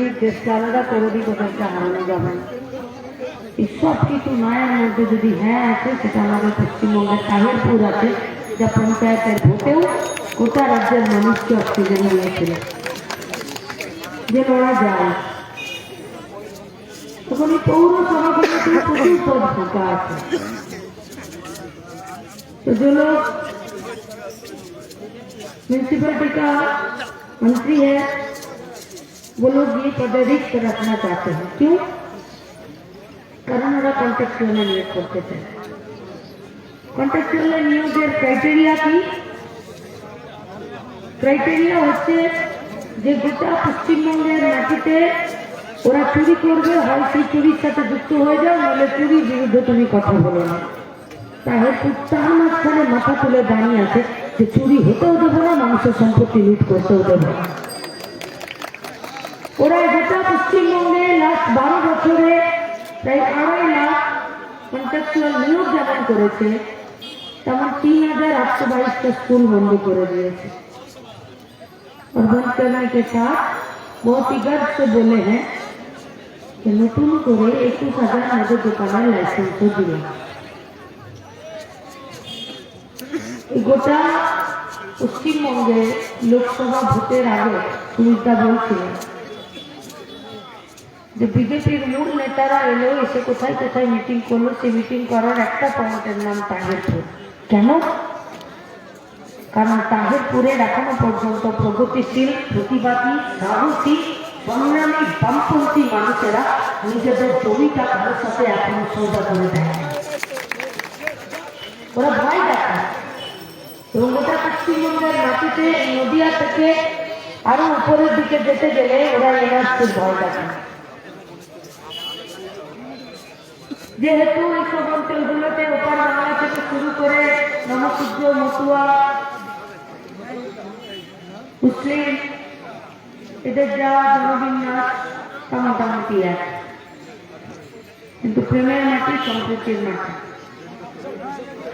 যদি দেশকে আলাদা করে দিই ওদেরকে হারানো যাবে না এই সব কিছু নয়ের মধ্যে যদি হ্যাঁ আছে সেটা আমাদের পশ্চিমবঙ্গের তাহিরপুর আছে যা পঞ্চায়েতের ভোটেও গোটা রাজ্যের মানুষকে অক্সিজেন দিয়েছিল যে ওরা যায় তখন এই পৌরসভাগুলোতে প্রচুর পদ ফাঁকা আছে तो जो लोग म्यूनसिपलिटी का मंत्री है वो लोग ये पद रिक्त रखना चाहते हैं क्यों কারণ ওরা কন্ট্রাক্টুয়ালে নিয়োগ করতে চায় কন্ট্রাক্টুয়ালে নিয়োগের ক্রাইটেরিয়া কি ক্রাইটেরিয়া হচ্ছে যে গোটা পশ্চিমবঙ্গের মাটিতে ওরা চুরি করবে হয় সেই চুরির সাথে যুক্ত হয়ে যাও নাহলে চুরির বিরুদ্ধে তুমি কথা বলো না তাহলে তার মাঝখানে মাথা তুলে দাঁড়িয়ে আছে যে চুরি হতেও দেবো না মানুষের সম্পত্তি লুট করতেও দেবো না ওরা গোটা পশ্চিমবঙ্গে লাস্ট বারো বছরে প্রায় আড়াই লাখ কন্ট্রাকচুয়াল নিয়োগ যেমন করেছে তেমন তিন হাজার আটশো বাইশটা স্কুল বন্ধ করে দিয়েছে और बंद करने के साथ बहुत ही गर्व से बोले हैं कि নতুন করে একুশ হাজার মদের দোকানের লাইসেন্সও দিল এই গোটা পশ্চিমবঙ্গে লোকসভা ভোটের আগে সুমিতা বলছিলেন যে বিজেপির মূল নেতারা এলো, এসে কোথায় কোথায় মিটিং করল সেই মিটিং করার একটা পয়েন্টের নাম তাহিরপুর। কেন? কারণ তাহিরপুরের এখনও পর্যন্ত প্রগতিশীল, প্রতিবাদী সাহসী সংগ্রামী বামপন্থী মানুষেরা নিজেদের জমিটা কারোর সাথে এখনও সৌদা করে দেয় ওরা ভয় দেখায়। এবং গোটা পশ্চিমবঙ্গের মাটিতে, নদিয়া থেকে আরও উপরের দিকে যেতে গেলে ওরা এনআরসির ভয় দেখায়। যেহেতু এইসব অঞ্চলগুলোতে ওপার বাংলা থেকে শুরু করে নমসূর্য মতুয়া মুসলিম এদের যা জনবিন্যাস তা মোটামুটি এক কিন্তু প্রেমের মাটি সম্প্রীতির মাটি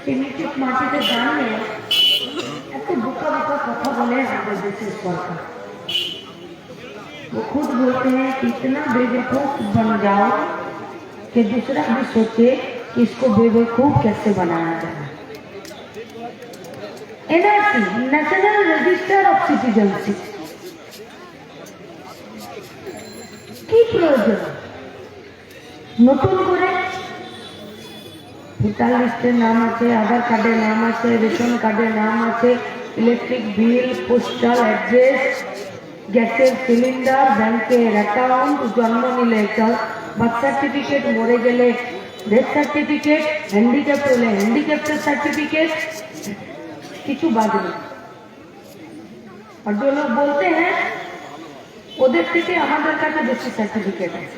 এই নিচুক মাটিতে দাঁড়িয়ে এত বোকা বোকা কথা বলে আমাদের দেশের সরকার वो खुद बोलते हैं कि इतना बेवकूफ बन जाओ कि दूसरा भी सोचे कि इसको बेवकूफ कैसे बनाया जाए NRC national register of citizenship কি প্রয়োজন নতুন করে ভোটার লিস্টের নাম আছে আধার কার্ডের নাম আছে রেশন কার্ডের নাম আছে ইলেকট্রিক বিল পোস্টাল অ্যাড্রেস গ্যাসের সিলিন্ডার ব্যাংকের অ্যাকাউন্ট জন্ম নিলে বার্থ সার্টিফিকেট মরে গেলে ডেথ সার্টিফিকেট হ্যান্ডিক্যাপ হলে হ্যান্ডিক্যাপ্টের সার্টিফিকেট কিছু বাদ নেই আর যে লোক বলতে হ্যাঁ ওদের থেকে আমাদের কাছে বেশি সার্টিফিকেট আছে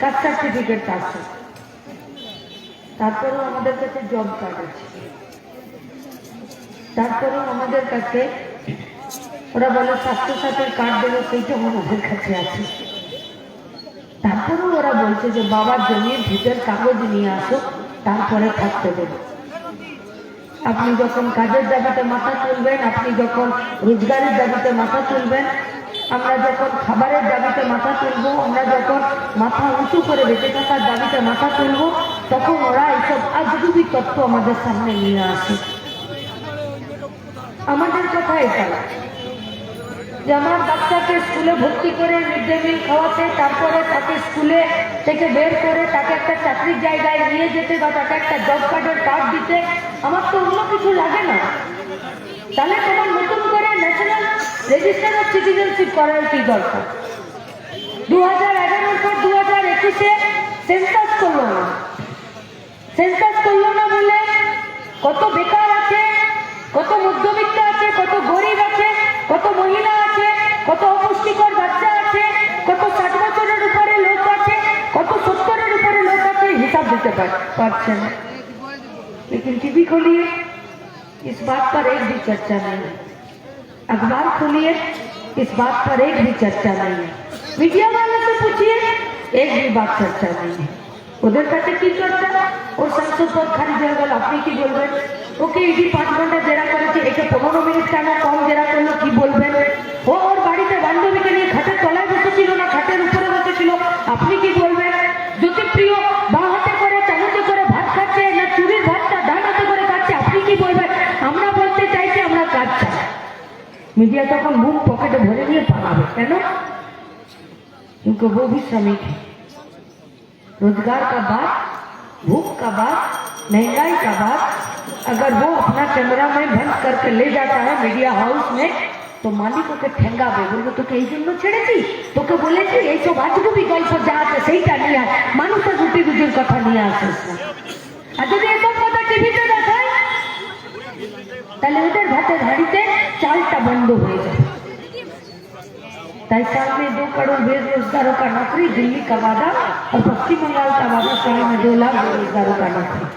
কাস্ট সার্টিফিকেট আছে তারপরেও আমাদের কাছে জব কার্ড আছে তারপরেও আমাদের কাছে ওরা বলে স্বাস্থ্য সাথীর কার্ড দেবে সেইটাও আমাদের কাছে আছে তারপরেও ওরা বলছে যে বাবার জমির ভিতর কাগজ নিয়ে আসো, তারপরে থাকতে দেবে। আপনি যখন কাজের দাবিতে মাথা তুলবেন, আপনি যখন রোজগারের দাবিতে মাথা তুলবেন, আমরা যখন খাবারের দাবিতে মাথা তুলবো, আমরা যখন মাথা উঁচু করে বেঁচে থাকার দাবিতে মাথা তুলবো, তখন ওরা এইসব আজগুবি তত্ত্ব আমাদের সামনে নিয়ে আসে। আমাদের কথা এটা যে আমার বাচ্চাকে স্কুলে ভর্তি করে মিড ডে মিল খাওয়াতে, তারপরে তাকে স্কুলে থেকে বের করে তাকে একটা চাকরির জায়গায় নিয়ে যেতে বা তাকে একটা জব কার্ডের কার্ড দিতে, আমার তো অন্য কিছু লাগে না। তাহলে তোমার নতুন করে ন্যাশনাল রেজিস্টার অফ সিটিজেনশিপ করার কি দরকার? দু হাজার এগারোর পর দু হাজার একুশে সেন্সাস করল না। সেন্সাস করল না বলে কত বেকার আছে, কত মধ্যবিত্ত আছে, কত গরিব আছে, কত মহিলা কত অপুষ্টিকর বাচ্চা আছে কত ষাট বছরের উপরে লোক আছে কত সত্তরের উপরে লোক আছে হিসাব দিতে পার- পারছে না लेकिन टीवी खोलिए इस बात पर एक भी चर्चा नहीं है अखबार खोलिए इस बात पर एक भी चर्चा नहीं है मीडिया वालों से पूछिए एक भी बात चर्चा नहीं है ওদের কাছে কি চর্চা ওর সংসদ পদ খারিজ হয়ে গেল আপনি কি বলবেন ওকে ইডি পাঁচ ঘন্টা জেরা করেছে একে পনেরো মিনিট কেন কম জেরা করলো কি বলবেন মিডিয়া তখন মুখ পকেটে ভরে নিয়ে পালাবে কেন क्योंकि वो भी श्रमिक है। रोज़गार का बात, भूख का बात, महँगाई का बात, अगर वो अपना कैमरा मैन बंद करके ले जाता है मीडिया हाउस में तो मालिक के ठेंगा बे बोलो तो कई दिन में छेड़े थी तो के बोले थी ये तो बात को भी गल सब जा के सही का नहीं है मानो तो गुटी गुजर कथा नहीं आ सकता अजय ये सब पता टीवी पे देखा है। तले उधर भाते धाड़ी চালটা বন্ধ হয়ে যাবে ताई साल में दो करोड़ बेरोजगारों का नौकरी दिल्ली का वादा और पश्चिम बंगाल का वादा साल में दो लाख बेरोजगारों का नौकरी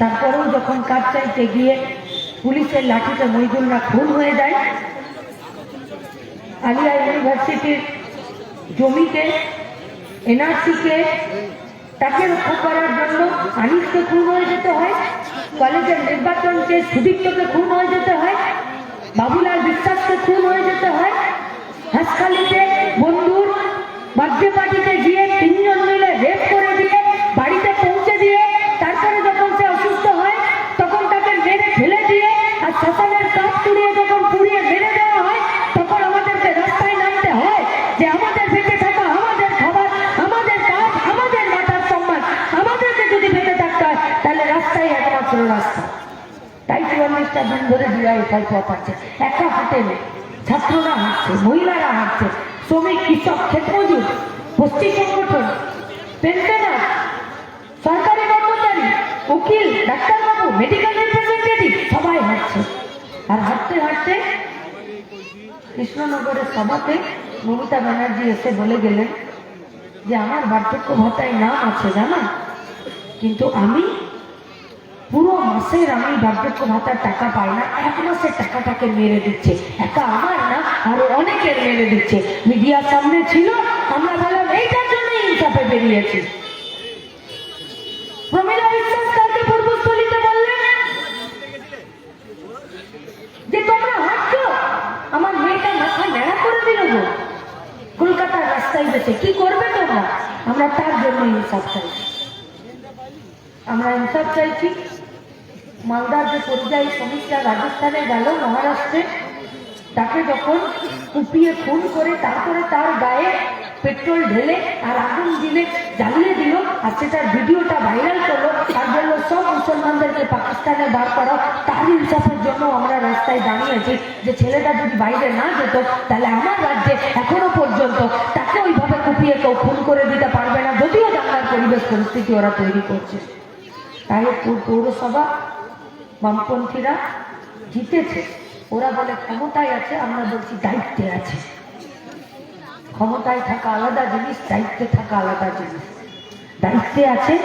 তারপরেও যখন কাজ চাইতে গিয়ে পুলিশের লাঠিতে মহিদুলরা খুন হয়ে যায় আলিয়া ইউনিভার্সিটির জমিতে এনআরসিকে তাকে রক্ষা করার জন্য আনিসকে খুন হয়ে যেতে হয়, কলেজের নির্বাচনকে সুদীপ্তকে খুন হয়ে যেতে হয়, বাবুলাল বিশ্বাসকে খুন হয়ে যেতে হয়। হাসখালিতে বন্ধুর বার্থডে পার্টিতে গিয়ে দিন ধরে ডিআইএফআই পথ আছে একা হাঁটে ছাত্ররা হাঁটছে, মহিলারা হাঁটছে। শ্রমিক, কৃষক ক্ষেতমজুর গোষ্ঠী সংগঠন, পেনশনার, সরকারি কর্মচারী, উকিল, ডাক্তারবাবু মেডিকেল রিপ্রেজেন্টেটিভ সবাই হাঁটছে। আর হাঁটতে হাঁটতে কৃষ্ণনগরের সভাতে মমতা ব্যানার্জি এসে বলে গেলেন যে, আমার বার্ধক্য ভাতায় নাম আছে, জানা? কিন্তু আমি পুরো মাসের আমি বার্ধক্য ভাতার টাকা পাই না, এক মাসের টাকাটাকে মেরে দিচ্ছে। একা আমার না, আরও অনেকের মেরে দিচ্ছে। মিডিয়ার সামনে ছিল, আমরা বললাম এইটার জন্যই ইনসাফে বেরিয়েছি। বিশ্বাস কালকে বললেন যে, তোমরা আমার করে কলকাতার রাস্তায় গেছে কি করবে তোমরা? আমরা তার জন্য ইনসাফ চাইছি আমরা ইনসাফ চাইছি। মালদার যে পরিযায়ী শ্রমিকরা রাজস্থানে গেল মহারাষ্ট্রে, তাকে যখন কুপিয়ে খুন করে তারপরে তার গায়ে পেট্রোল ঢেলে আর আগুন দিলে জ্বালিয়ে দিল, আর সেটার ভিডিওটা ভাইরাল করল, তার জন্য সব মুসলমানদেরকে পাকিস্তানে বার করা, তার ইনসাফের জন্য আমরা রাস্তায় দাঁড়িয়েছি। যে ছেলেটা যদি বাইরে না যেত, তাহলে আমার রাজ্যে এখনও পর্যন্ত তাকে ওইভাবে কুপিয়ে কেউ খুন করে দিতে পারবে না, যদিও দাঙ্গার পরিবেশ পরিস্থিতি ওরা তৈরি করছে। তাই পৌরসভা বামপন্থীরা জিতেছে। ওরা বলে, ক্ষমতায় আছে, আমরা বলছি দায়িত্বে আছে। ক্ষমতায় থাকা আলাদা জিনিস, দায়িত্বে থাকা আলাদা জিনিস। দায়িত্বে আছে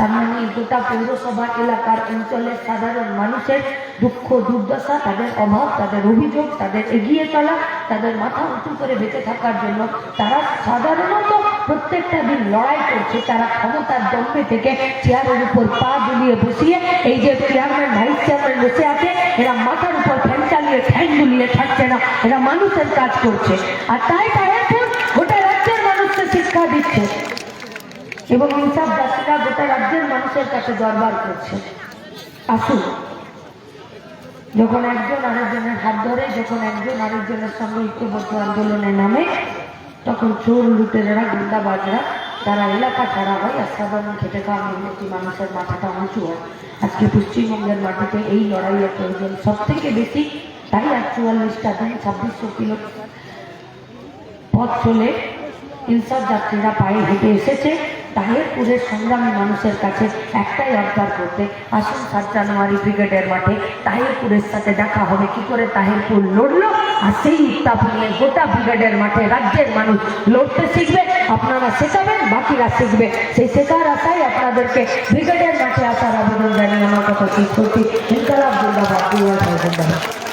তার মানে গোটা পৌরসভা এলাকার অঞ্চলের সাধারণ মানুষের দুঃখ, দুর্দশা, তাদের অভাব, তাদের অভিযোগ, তাদের এগিয়ে চলা, তাদের মাথা উঁচু করে বেঁচে থাকার জন্য তারা সাধারণত প্রত্যেকটা দিন লড়াই করছে। তারা ক্ষমতার জন্মে থেকে চেয়ারের উপর পা দুলিয়ে বসিয়ে, এই যে চেয়ারম্যান, ভাইস চেয়ারম্যান বসে আছে, এরা মাথার উপর ফ্যান চালিয়ে, ঠ্যাং দুলিয়ে থাকছে না, এরা মানুষের কাজ করছে। আর তাই তারা এখন গোটা রাজ্যের মানুষকে শিক্ষা দিচ্ছে। এবং ইনসাফ দাসীরা গোটা রাজ্যের মানুষের কাছে দরবার করছে। আসুন, যখন একজন আরেকজনের হাত ধরে, যখন একজন আরেকজনের সঙ্গে ঐক্যবদ্ধ আন্দোলনে নামে, তখন চোর লুটেরা গুন্ডাবাজরা, তারা এলাকা ছাড়া হয়, আর সাধারণ খেটে খাওয়া মেহনতি মানুষের মাথাটা উঁচু হয়। আজকে পশ্চিমবঙ্গের মাটিতে এই লড়াইয়ের প্রয়োজন সব থেকে বেশি, তাই আর চুয়াল্লিশটা দিন, ছাব্বিশশো কিলো পথ চলে, ইনসাফ যাত্রীরা পায়ে হেঁটে এসেছে। তাহেরপুরের সংগ্রামী মানুষের কাছে একটাই আবদার করতে আসুন সাত জানুয়ারি ব্রিগেডের মাঠে তাহেরপুরের সাথে দেখা হবে। কি করে তাহেরপুর লড়লো? আর সেই উত্তাপ নিয়ে গোটা ব্রিগেডের মাঠে রাজ্যের মানুষ লড়তে শিখবে। আপনারা শেখাবেন, বাকিরা শিখবে। সেই শেখার আশায় আপনাদেরকে ব্রিগেডের মাঠে আসার আবেদন জানিয়ে আমার কথা শেষ করছি। ইনকালাব জিন্দাবাদ।